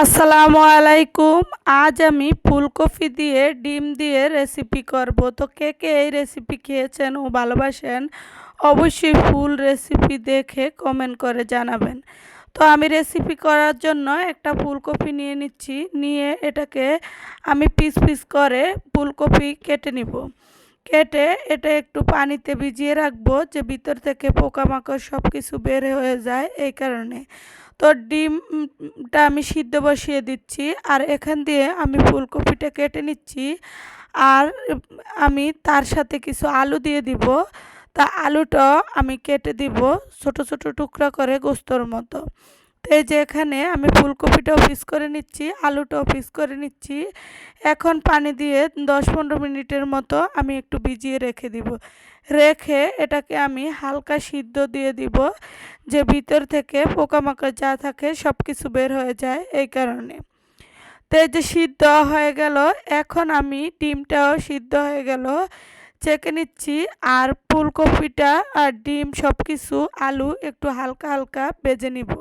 আসসালামু আলাইকুম। আজ আমি ফুলকপি দিয়ে, ডিম দিয়ে রেসিপি করব। তো কে কে এই রেসিপি খেয়েছেন ও ভালোবাসেন, অবশ্যই ফুল রেসিপি দেখে কমেন্ট করে জানাবেন। তো আমি রেসিপি করার জন্য একটা ফুলকপি নিয়ে নিচ্ছি। নিয়ে এটাকে আমি পিস পিস করে ফুলকপি কেটে নিব। কেটে এটা একটু পানিতে ভিজিয়ে রাখব, যে ভিতর থেকে পোকামাকড় সব কিছু বের হয়ে যায় এই কারণে। তো ডিমটা আমি সিদ্ধ বসিয়ে দিচ্ছি আর এখান দিয়ে আমি ফুলকপিটা কেটে নিচ্ছি। আর আমি তার সাথে কিছু আলু দিয়ে দিব। তা আলুটা আমি কেটে দিব ছোট ছোট টুকরা করে গোস্তর মতো। তো এই যে এখানে আমি ফুলকপিটাও পিস করে নিচ্ছি, আলুটাও পিস করে নিচ্ছি। এখন পানি দিয়ে দশ পনেরো মিনিটের মতো আমি একটু ভিজিয়ে রেখে দিব। রেখে এটাকে আমি হালকা সিদ্ধ দিয়ে দিব, যে ভিতর থেকে পোকামাকড় যা থাকে সব কিছু বের হয়ে যায় এই কারণে। তো এই যে সিদ্ধ হয়ে গেল, এখন আমি ডিমটাও সিদ্ধ হয়ে গেল। চেকে নিচ্ছি, আর ফুলকপিটা আর ডিম সব কিছু আলু একটু হালকা হালকা বেজে নিব।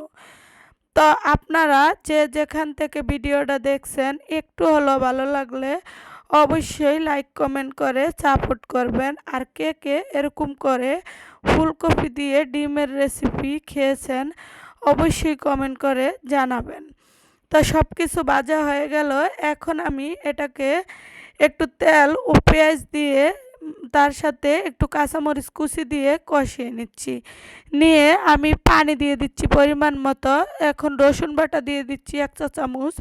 তো আপনারা যে যেখান থেকে ভিডিওটা দেখছেন, একটু হলো ভালো লাগলে অবশ্যই লাইক কমেন্ট করে সাপোর্ট করবেন। আর কে কে এরকম করে ফুলকপি দিয়ে ডিমের রেসিপি খেয়েছেন, অবশ্যই কমেন্ট করে জানাবেন। তো সব কিছু বাজা হয়ে গেল। এখন আমি এটাকে একটু তেল ও পেঁয়াজ দিয়ে তার সাথে একটু কাঁচামরিচ কুচি দিয়ে কষিয়ে নিচ্ছি। নিয়ে আমি পানি দিয়ে দিচ্ছি পরিমাণ মতো। এখন রসুন বাটা দিয়ে দিচ্ছি এক চা চামচ।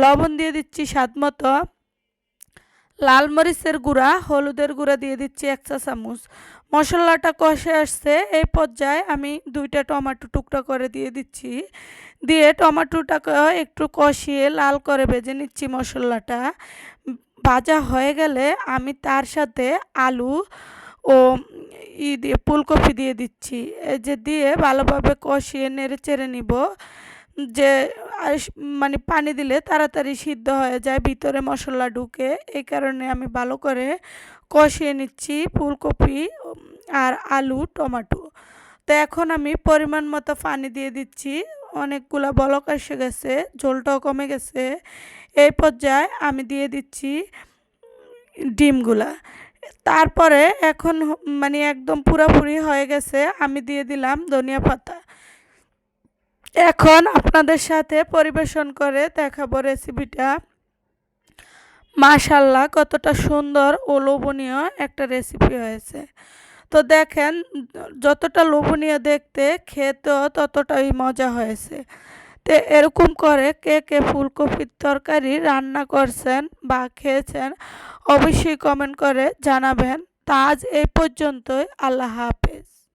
লবণ দিয়ে দিচ্ছি স্বাদ মতো। লাল মরিচের গুঁড়া, হলুদের গুঁড়া দিয়ে দিচ্ছি এক চা চামচ। মশলাটা কষে আসছে, এই পর্যায়ে আমি দুইটা টমেটো টুকরা করে দিয়ে দিচ্ছি। দিয়ে টমেটোটাকে একটু কষিয়ে লাল করে ভেজে নিচ্ছি মশলাটা। ভাজা হয়ে গেলে আমি তার সাথে আলু ও ই দিয়ে ফুলকপি দিয়ে দিচ্ছি। এই যে দিয়ে ভালোভাবে কষিয়ে নেড়ে চেড়ে নিব। যে মানে পানি দিলে তাড়াতাড়ি সিদ্ধ হয়ে যায়, ভিতরে মশলা ঢুকে। এই কারণে আমি ভালো করে কষিয়ে নিচ্ছি ফুলকপি আর আলু, টমাটো। তো এখন আমি পরিমাণ মতো পানি দিয়ে দিচ্ছি। অনেকগুলো বলক এসে গেছে, ঝোলটাও কমে গেছে। এই পর্যায়ে আমি দিয়ে দিচ্ছি ডিমগুলা। তারপরে এখন মানে একদম পুরাপুরি হয়ে গেছে, আমি দিয়ে দিলাম ধনিয়া পাতা। এখন আপনাদের সাথে পরিবেশন করে দেখাবো রেসিপিটা মাশাল্লাহ কতটা সুন্দর ও লোভনীয় একটা রেসিপি হয়েছে। তো দেখেন, যতটা লোভনীয় দেখতে, খেতেও ততটাই মজা হয়েছে। তো এরকম করে কে কে ফুলকপির তরকারি রান্না করছেন বা খেয়েছেন, অবশ্যই কমেন্ট করে জানাবেন। তা আজ এই পর্যন্তই। আল্লাহ হাফেজ।